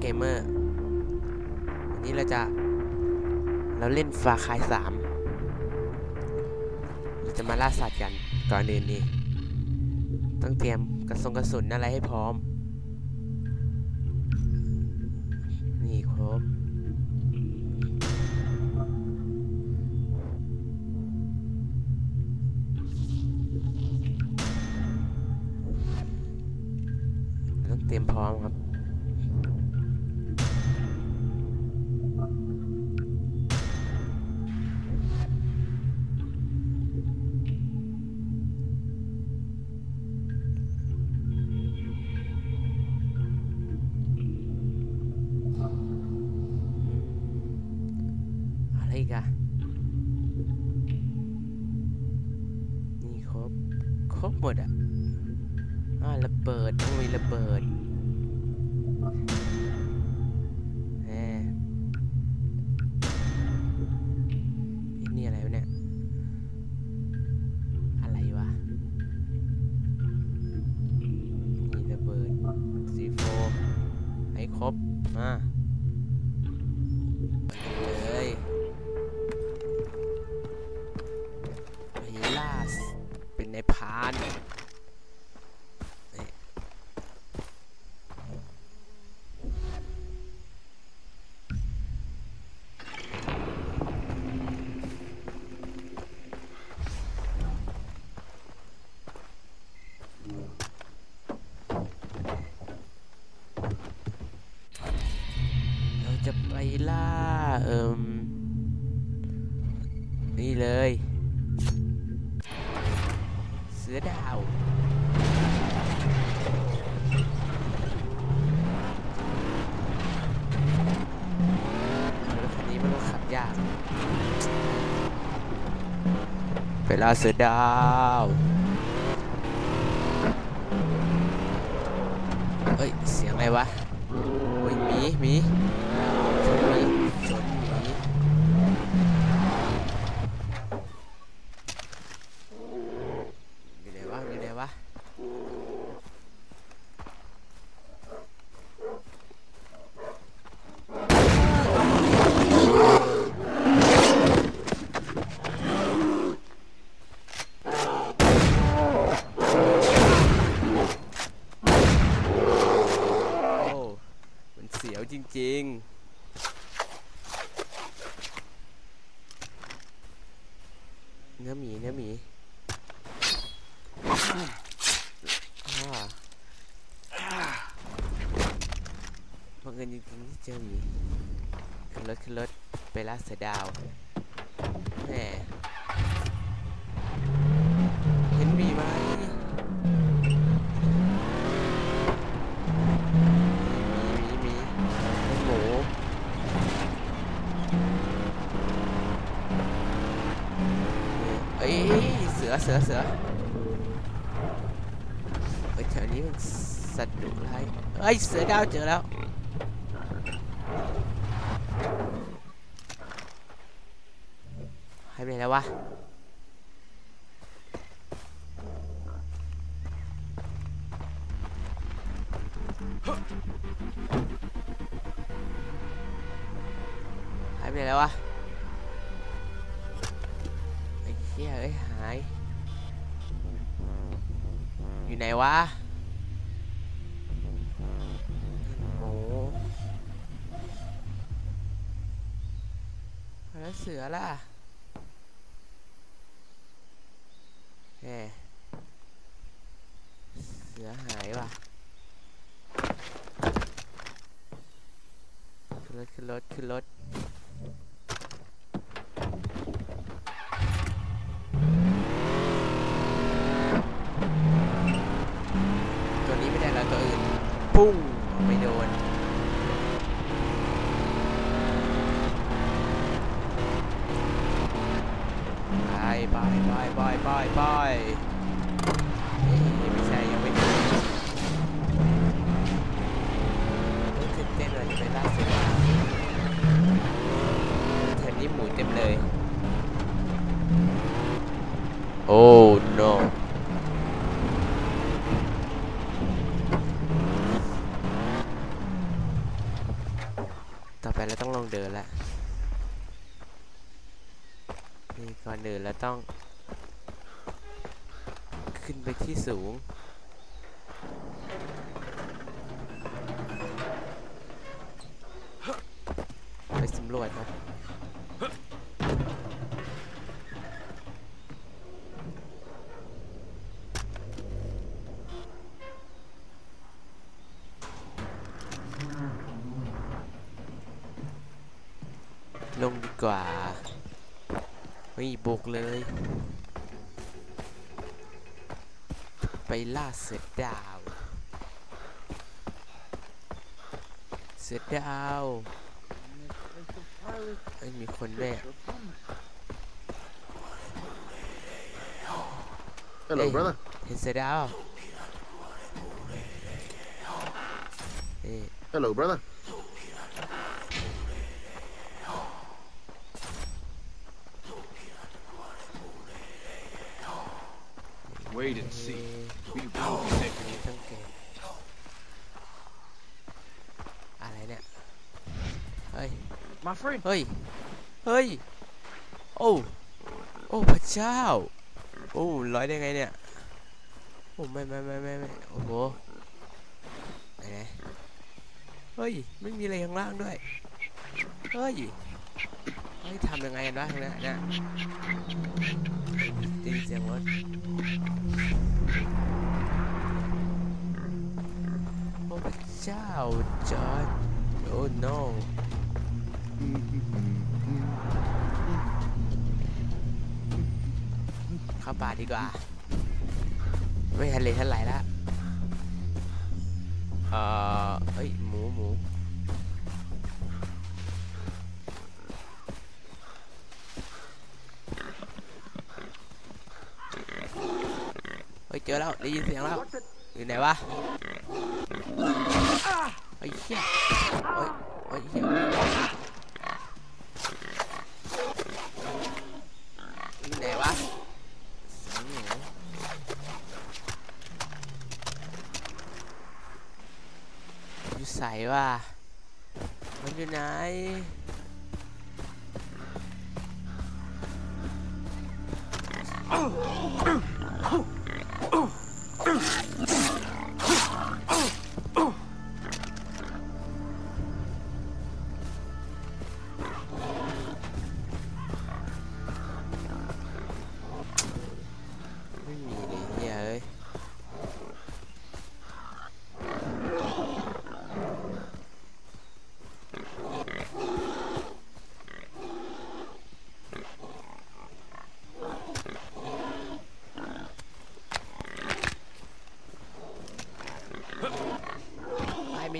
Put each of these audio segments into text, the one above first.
เกมเมอร์วันนี้เราจะเราเล่นฟาคายสามเราจะมาล่าสัตว์กันก่อนอื่นนี่ ต้องเตรียมกระสงกระสุนอะไรให้พร้อม ครบหมดอะอ่าระเบิดต้องมีระเบิดายพราน มันก็ขับยากไปล่าเสือดาวเฮ้ย เสียงอะไรวะเฮ้ยหมีหมีชนหมีชนหมีอยู่ไหนวะอยู่ไหนวะ โอ้ มันเสียวจริงๆ เนื้อหมี เนื้อหมีอ่าบังเอิญจริงๆที่เจอหมีขึ้นรถขึ้นรถไปล่าเสือดาวแหมเห็นมีไหมมีมีเป็นหมูเอ้ยเสือเสือเสือเอ้ยแถวนี้มันสัตว์ดุร้ายเอ้ย เสือดาวเจอแล้วหายไปไหนแล้ววะ หายไปไหนแล้ววะไอ้เหี้ยเอ้ยหาย อยู่ไหนวะหมูแล้วเสือล่ะแหมเสือหายว่ะ ขึ้นรถขึ้นรถขึ้นรถ เลย โอ้ no ต่อไปเราต้องลองเดินละนี่ก่อนเดินเราต้อง ขึ้นไปที่สูงไปสำรวจครับ กว่าไม่บุกเลย ไปล่าเสือดาว เสือดาวไม่มีคนแม่ Hello, Hey. brother. เห็นเสือดาวนี่ Hello, brother. Wait and see. We will be safe นี่ต้องเก็บอะไรเนี่ย เฮ้ย My friend. เฮ้ย เฮ้ย โอ้ โอ้พระเจ้า โอ้ร้อยได้ไงเนี่ย โอ้ไม่ไม่ไม่ไม่ไม่โอ้โหไหนไหนเฮ้ย ไม่มีอะไรข้างล่างด้วย เฮ้ยเฮ้ยทำยังไงกันวะข้างหน้เนี่ยได้ยินเสียงรถโอ้พระเจ้าจอร์ดโอ้ no เข้าป่าดีกว่า ไม่ทันเลทันไหลแล้วเอ่อเอ้ย หมูหมูเฮ้ย เจอแล้ว ได้ยินเสียงแล้ว อยู่ไหนวะไอ้เหี้ยเฮ้ยเฮ้ยเหี้ยไหนวะเสียงหนูัยว่า มันอยู่ไหนไม่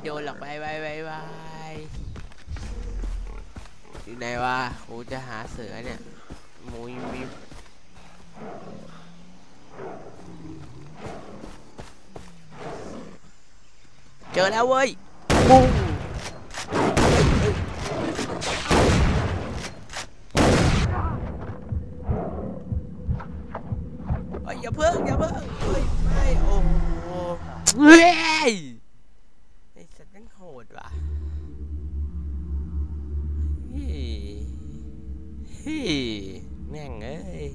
โดนหรอกไปไปไปไปอยู่ไหนวะกูจะหาเสือเนี่ยมูยังมีเจอแล้วเว้ยปุ้งเฮ้ยอย่าเพิ่งอย่าเพิ่งเฮ้ยไม่โอ้โห เฮ้ยแม่งเอ้ย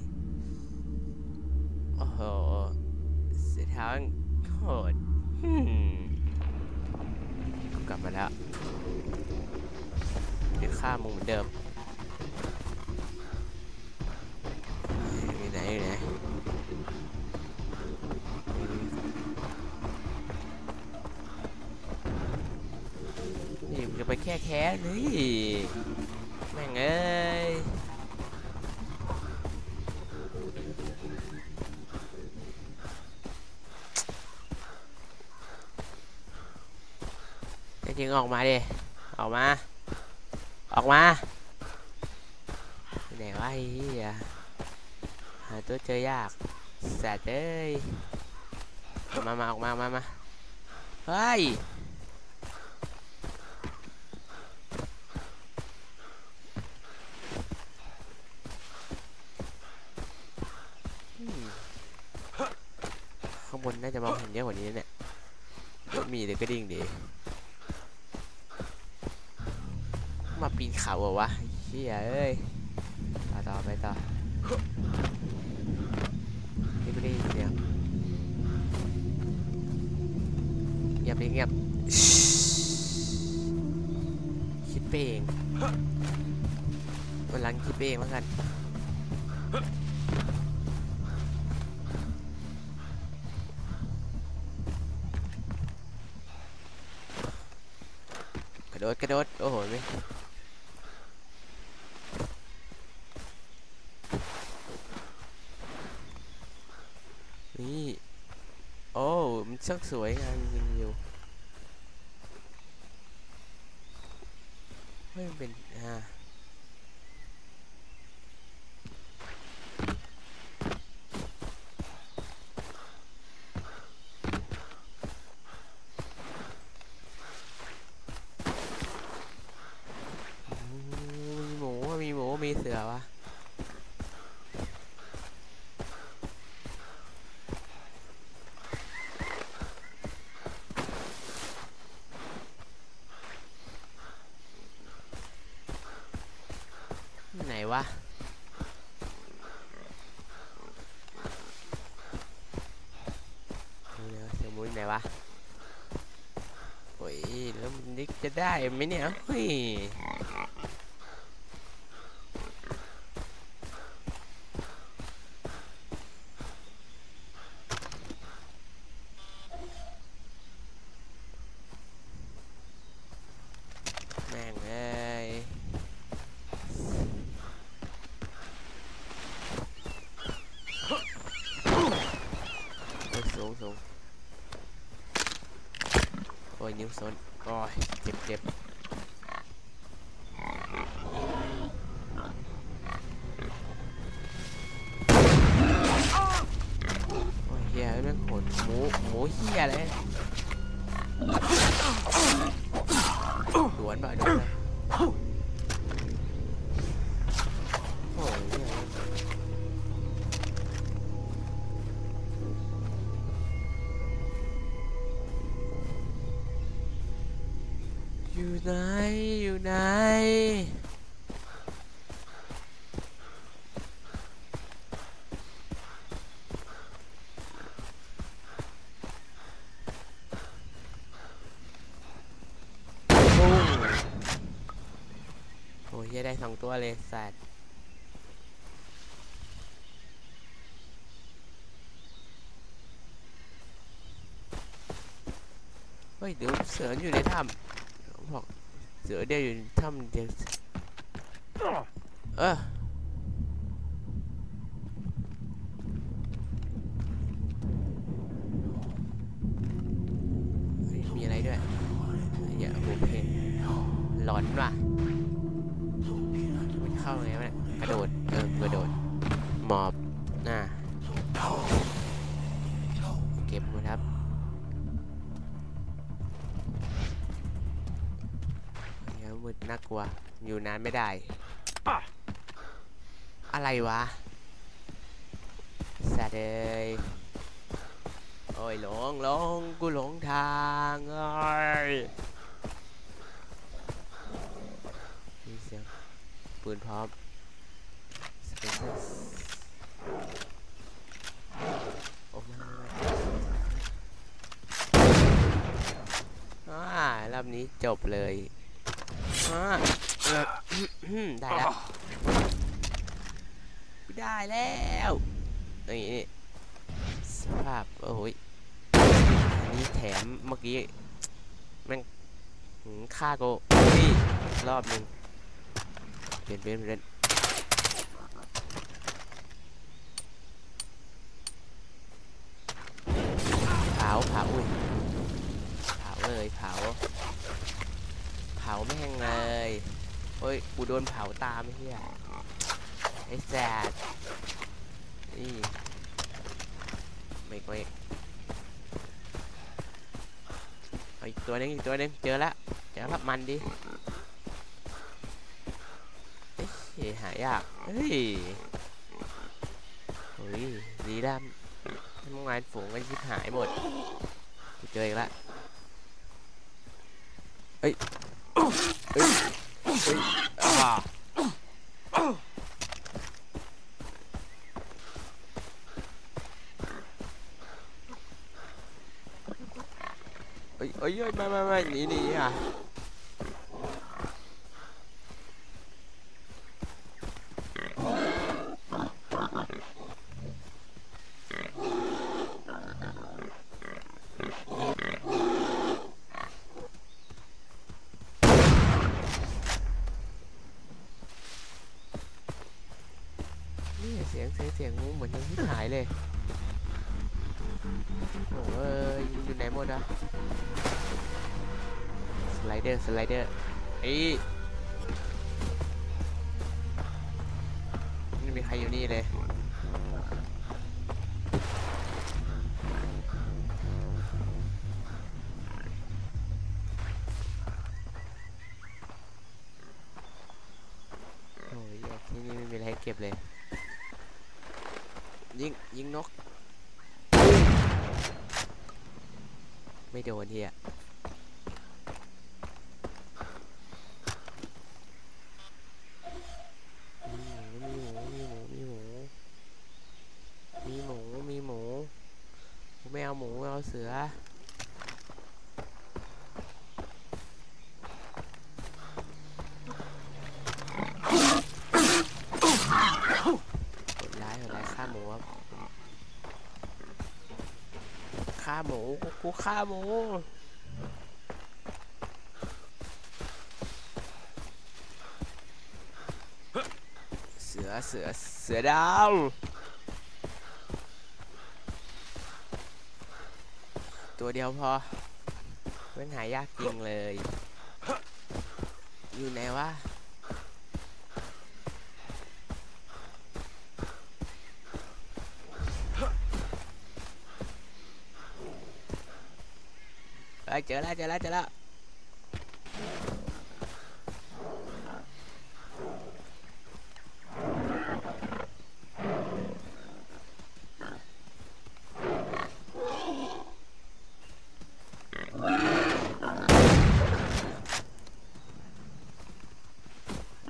โอ้โหเสียทางโหดอืมกลับมาแล้ว เดี๋ยวฆ่ามึงเหมือนเดิมอยู่ไหนอยู่ไหนนี่มึงจะไปแค่แค้นนี่แจริงออกมาดิออกมา ออกมาไหนวะไอ้เหี้ยหาตัวเจอยากสัตว์เอ้ยมามาออกมามามาเฮ้ยข้างบนน่าจะมองเห็นเยอะกว่านี้เนี่ยมีเลยก็ดิ่งดี ปีนเขาเหรอวะเฮียเอ้ยต่อต่อไปต่อนี่ไม่ได้ยินเสียงเงียบเงียบคิดไปเองวันหลังคิดไปเองแล้วกันกระโดดกระโดดโอ้โหไม่ นี่ โอ้ มันช่างสวยงามจริงๆอยู่ไม่เป็น อ่า มีหมูอะมีหมู มีเสือวะ ไหนวะ ดูแล้วเสือหมูอยู่ไหนวะ โอ้ย แล้วมันนึกจะ ได้ไหมเนี่ยเฮ้ยแม่งเอ้ยโอ้ยสูงสูงโอ้ยนิ้วซ้น โอ้ยเจ็บเจ็บโอ้ยเฮียแม่งโหดหมูหมูเฮียเลยดวนไปดวนไป ได้สองตัวเลยสัตว์เฮ้ยเดี๋ยวเสืออยู่ในถ้ำบอกเสือเดียวอยู่ในถ้ำเดียวเออ น้าเก็บหมดครับเดี๋ยมืดน่ากลัว อยู่นานไม่ได้ อะไรวะสัตว์เอ้ยโอ้ยหลงหลงกูหลงทางเอ้ยมีเสียงปืนพร้อม Spaces โอ้ไม่ไม่ไม่อ่า รอบนี้จบเลยอ่าเออได้แล้วได้แล้วนี่นี่สภาพโอ้ยอันนี้แถมเมื่อกี้แม่งฆ่าโกรอบหนึ่งเปลี่ยนเปลี่ยนเปลี่ยนเผาเผาอุ้ยเผาเลยเผา เผาแม่งเลยเฮ้ยกูโดนเผาตามไอ้เฮียไอ้แซดนี่ไม่ไม่เอาอีกตัวนึงอีกตัวนึงเจอละเจอละมันดิเอ้ยหายากเฮ้ยเฮ้ยดีแล้วทำงานฝูงกันชิบหายหมดเจออีกละเอ้ย เอ้ยเฮ้ยอ่าเอ้ยเอ้ยเอ้ยไม่ไม่ไม่หนีหนีอะนี่เสียงเสียงเสียงงูเหมือนยังที่หายเลย โอ้ยอยู่ไหนหมดอะสไลเดอร์สไลเดอร์ไอ้ไม่มีใครอยู่นี่เลย วันที่อะมีหมู มีหมู มีหมูมีหมูมีหมูกูไม่เอาหมู เอาเสือ กดร้ายกดร้ายฆ่าหมูครับฆ่าหมูกูกู ฆ่าหมูเสือเสือเสือดาวตัวเดียวพอมันหายากจริงเลย อยู่ไหนวะ อ้ยเจอแล้วเจอแล้วเจอแล้ว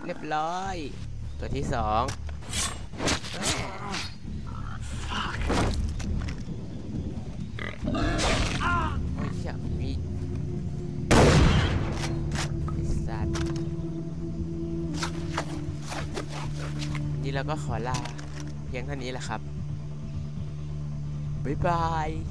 เรียบร้อย ตัวที่สอง ก็ขอลาเพียงเท่านี้แหละครับ บ๊ายบาย